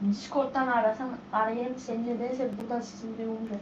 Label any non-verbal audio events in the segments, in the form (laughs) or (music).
Discord'dan arasan arayayım seni nedense buradan sesim duyulmuyor.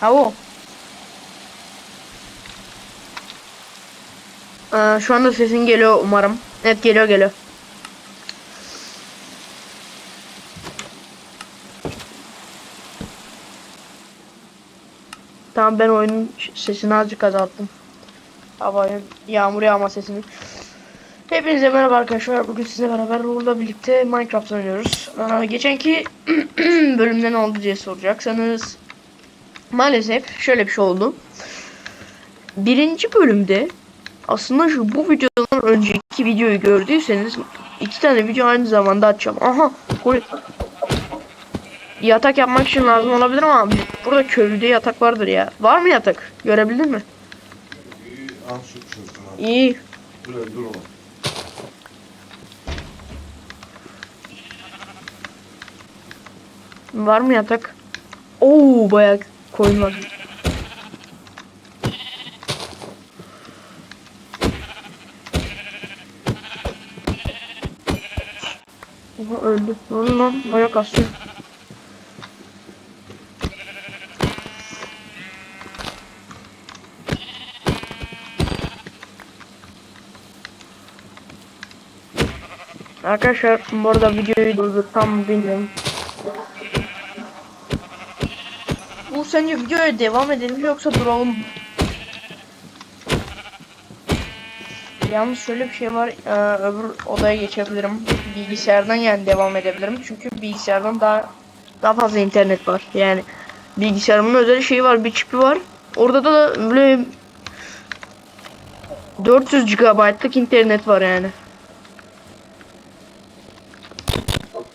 Ha o. Aa, şu anda sesin geliyor umarım. Evet geliyor geliyor. Tamam ben oyunun sesini azıcık azalttım. Havayı yağmur yağma sesini. Hepinize merhaba arkadaşlar. Bugün sizinle beraber Rule'la birlikte Minecraft oynuyoruz. Aa, geçenki (clears throat) bölümde ne oldu diye soracaksanız maalesef şöyle bir şey oldu. Birinci bölümde aslında şu bu videodan önceki videoyu gördüyseniz iki tane video aynı zamanda açacağım. Aha koy. Yatak yapmak için lazım olabilir ama burada köylüde yatak vardır ya. Var mı yatak? Görebildin mi? İyi. Var mı yatak? Oo bayağı koyun. Oha öldü. Oldu lan? Ayak asıyor. Arkadaşlar bu arada videoyu durdur tam bilmiyorum. Bu sence videoya devam edelim yoksa duralım? Yalnız şöyle bir şey var. Ee, öbür odaya geçebilirim. Bilgisayardan yani devam edebilirim. Çünkü bilgisayardan daha daha fazla internet var. Yani bilgisayarımın özel şeyi var. Bir çipi var. Orada da böyle 400 GB'lık internet var yani.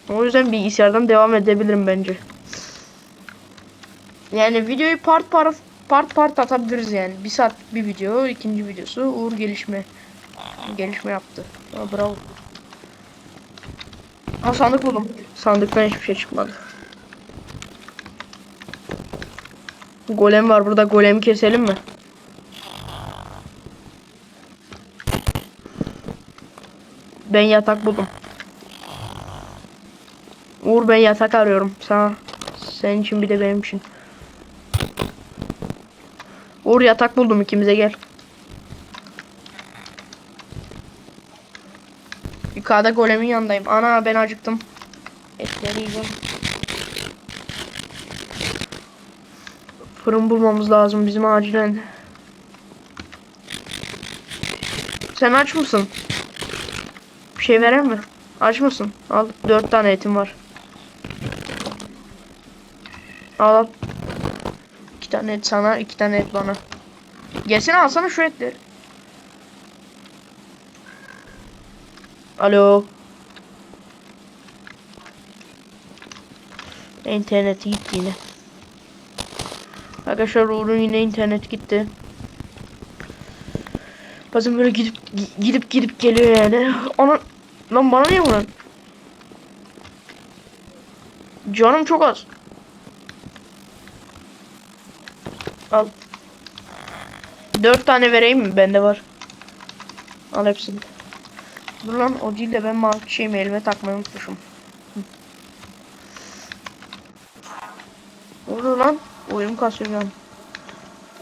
O yüzden bilgisayardan devam edebilirim bence. Yani videoyu part part part part atabiliriz yani. Bir saat bir video, ikinci videosu Uğur gelişme gelişme yaptı. Aa, bravo. Ha sandık buldum. Sandıktan hiçbir şey çıkmadı. Golem var burada. Golemi keselim mi? Ben yatak buldum. Uğur ben yatak arıyorum. Sana senin için bir de benim için. Uğur yatak buldum ikimize gel. Yukarıda golemin yanındayım. Ana ben acıktım. Etleri yiyeceğim. Fırın bulmamız lazım bizim acilen. Sen aç mısın? Bir şey verir mi? Aç mısın? Al dört tane etim var. Al. Tane et sana, iki tane et bana. Gelsene alsana şu etleri. Alo. İnterneti gitti yine. Arkadaşlar Uğur'un yine internet gitti. Bazen böyle gidip gi- gidip gidip geliyor yani. (laughs) Ana lan bana niye vuran? Canım çok az. Al. Dört tane vereyim mi? Bende var. Al hepsini. Dur lan o değil de ben mavi şeyimi elime takmayı unutmuşum. Dur lan. Oyun kasıyor.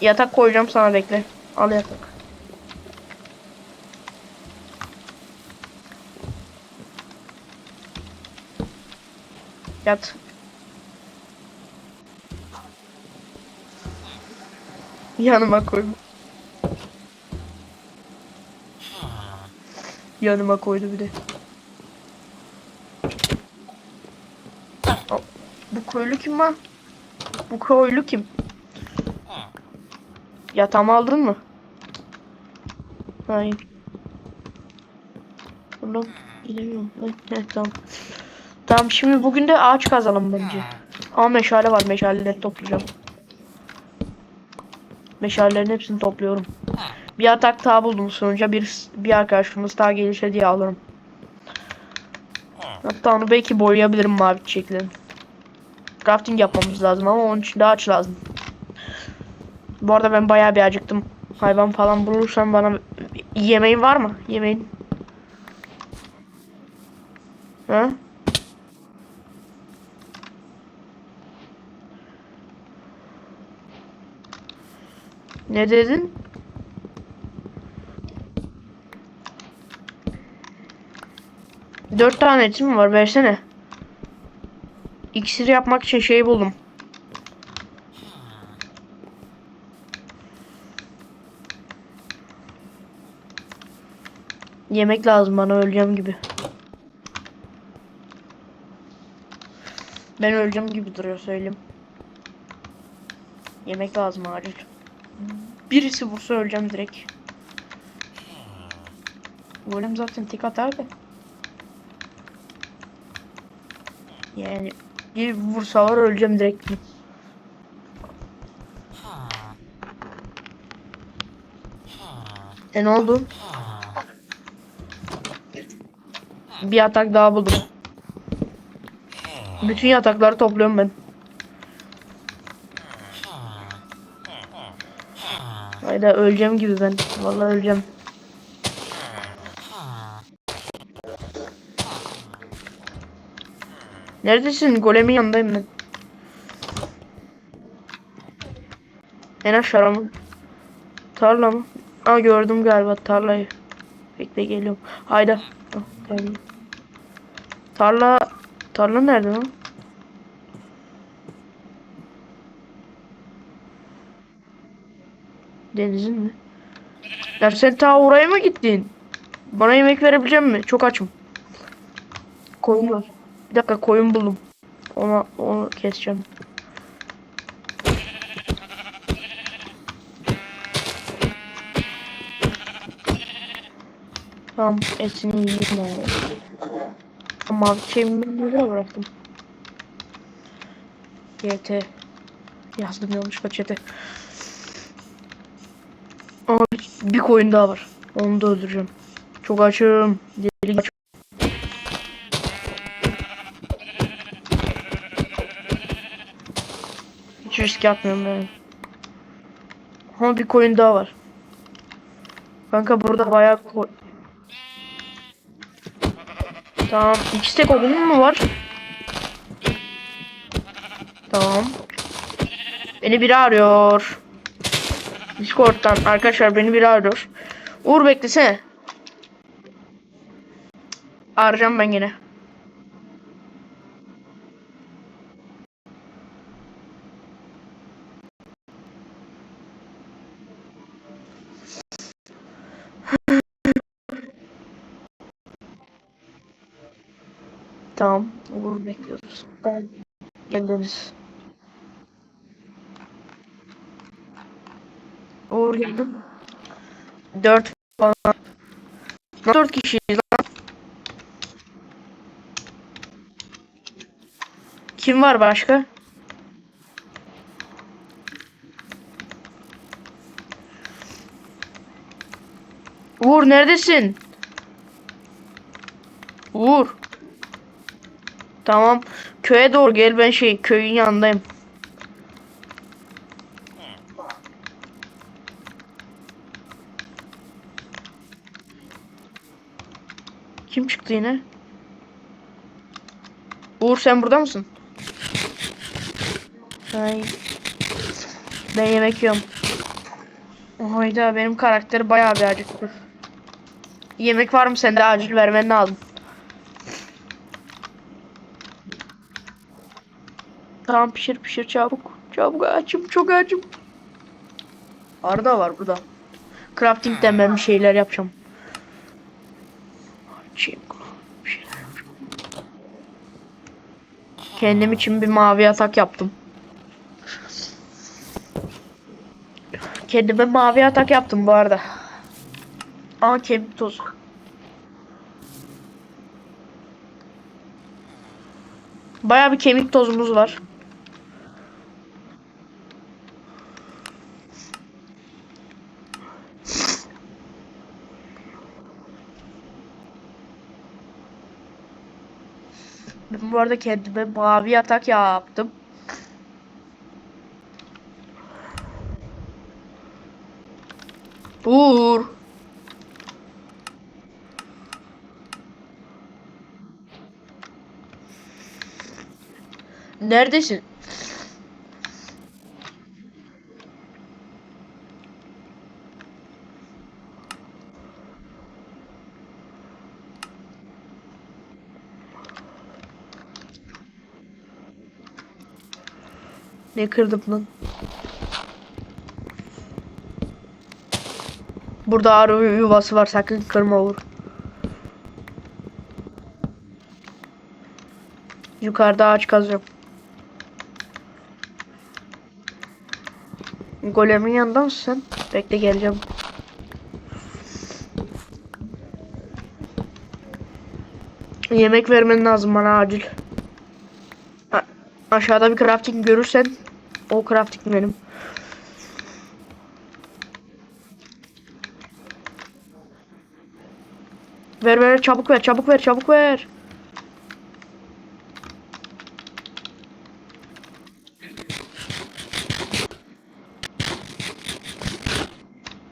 Yatak koyacağım sana bekle. Al yatak. Yat. Yanıma koy. Yanıma koydu bir de. Bu köylü kim lan? Bu köylü kim? Yatağımı aldın mı? Hayır. Buradan gidemiyorum. Evet tamam. Tamam şimdi bugün de ağaç kazalım bence. Ama meşale var. Meşaleleri toplayacağım. Meşalelerin hepsini topluyorum. Bir atak daha buldum sonuca. Bir, bir arkadaşımız daha gelirse diye alırım. Hatta onu belki boyayabilirim mavi çiçeklerin. Crafting yapmamız lazım ama onun için de ağaç lazım. Bu arada ben bayağı bir acıktım. Hayvan falan bulursam bana yemeğin var mı? Yemeğin. Ha? Ne dedin? Dört tane etim var? Versene. İksir yapmak için şey buldum. Yemek lazım bana öleceğim gibi. Ben öleceğim gibi duruyor söyleyeyim. Yemek lazım acil. Birisi vursa öleceğim direkt. Golem zaten tek atar da. Yani bir vursalar öleceğim direkt. E ne oldu? Bir yatak daha buldum. Bütün yatakları topluyorum ben. Hayda öleceğim gibi ben. Vallahi öleceğim. Neredesin? Golemin yanındayım ben. En aşağı mı? Tarla mı? Aa gördüm galiba tarlayı. Bekle geliyorum. Hayda. Tarla tarla nerede lan? Denizin mi? Ya sen ta oraya mı gittin? Bana yemek verebilecek misin? Çok açım. Koyun var. Bir dakika koyun buldum. Ona onu keseceğim. Tamam etini yiyeyim yani. Ama şeyimi nereye bıraktım? GT yazdım yanlışlıkla chat'e. Ama bir, koyun daha var. Onu da öldüreceğim. Çok açım. Deli açım. Hiç risk atmıyorum ben. Ama bir koyun daha var. Kanka burada bayağı koy... Tamam. İki tek odun mu var? Tamam. Beni biri arıyor. Discord'dan arkadaşlar beni biri arıyor. Uğur beklesene. Arayacağım ben yine. Tamam. Uğur bekliyoruz. Ben geldiniz. Uğur geldim. Dört falan. Nasıl Dört kişiyiz lan. Kim var başka? Uğur neredesin? Uğur. Tamam. Köye doğru gel ben şey köyün yanındayım. Kim çıktı yine? Uğur sen burada mısın? Ay. Ben yemek yiyorum. Hayda benim karakteri bayağı bir acıktı. Yemek var mı sende acil vermen lazım. Tamam pişir pişir çabuk. Çabuk açım çok açım. Arda var burada. Crafting'den ben bir şeyler yapacağım. Açayım. Kendim için bir mavi yatak yaptım. Kendime mavi yatak yaptım bu arada. Aa kemik tozu. Baya bir kemik tozumuz var. Bu arada kendime mavi atak yaptım. Uğur. Neredesin? Ne kırdım lan? Burada arı yuvası var sakın kırma olur. Yukarıda ağaç kazıyorum. Golemin yanında mısın? Bekle geleceğim. Yemek vermen lazım bana acil. Aşağıda bir crafting görürsen o crafting benim. Ver ver çabuk ver çabuk ver çabuk ver.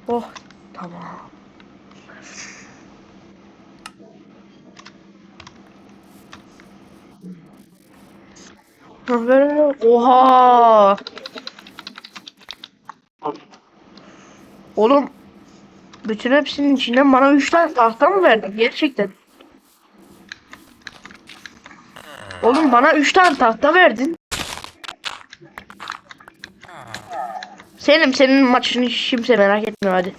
Oh tamam. Ha, ver ver ver. Oha. Oğlum bütün hepsinin içinden bana 3 tane tahta mı verdin gerçekten? Oğlum bana 3 tane tahta verdin. Selim senin maçını kimse merak etmiyor hadi.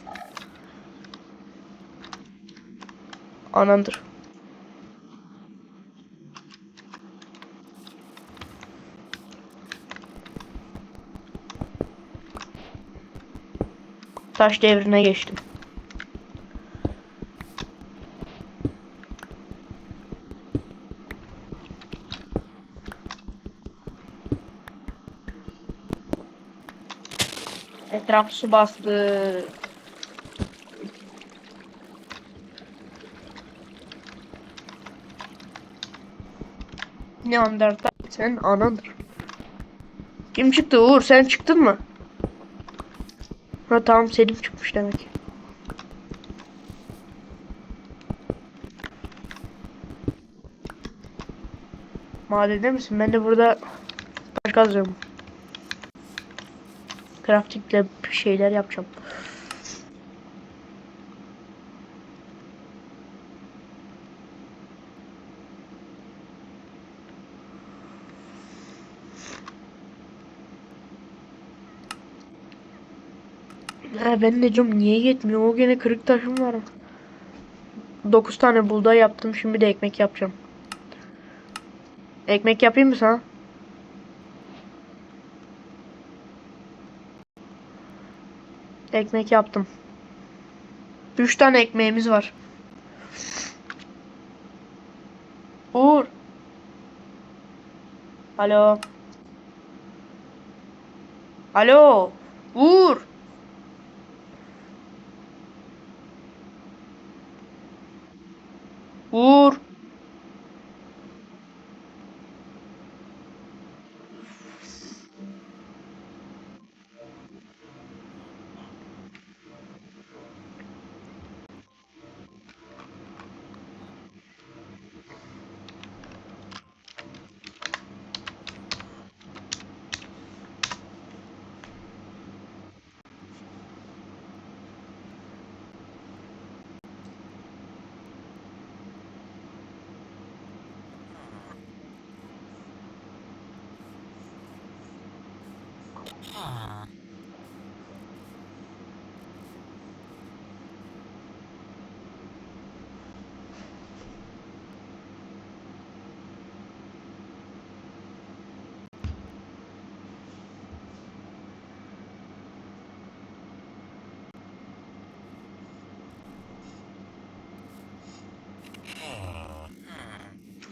Anandır. Taş devrine geçtim. Etraf su bastı. Neandertal sen anandır. Kim çıktı Uğur sen çıktın mı? Ha tamam Selim çıkmış demek. Madende misin? Ben de burada taş kazıyorum. Craftingle bir şeyler yapacağım. Ha, ben de diyorum niye yetmiyor? O gene kırık taşım var. 9 tane buğday yaptım. Şimdi de ekmek yapacağım. Ekmek yapayım mı sana? Ekmek yaptım. 3 tane ekmeğimiz var. Uğur. Alo. Alo. Uğur. Ур!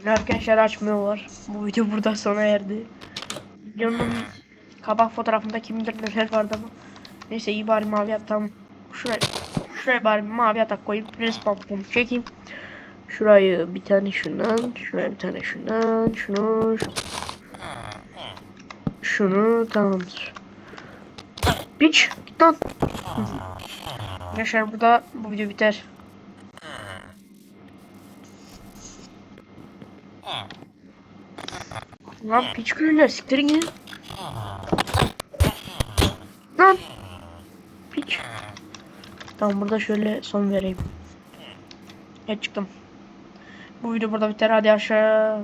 Erken şer açmıyorlar. Bu video burada sona erdi. Videonun kabak fotoğrafında kim bilir neler vardı ama. Neyse iyi bari mavi atam. Şuraya, şuraya bari mavi yatak koyup respawn point çekeyim. Şurayı bir tane şundan, şuraya bir tane şundan, şunu, şu- şunu tamamdır. Piç, git lan. Arkadaşlar burada bu video biter. Lan piç gülüler siktirin gidin. Lan. Piç. Tamam burada şöyle son vereyim. Evet çıktım. Bu video burada biter hadi aşağı.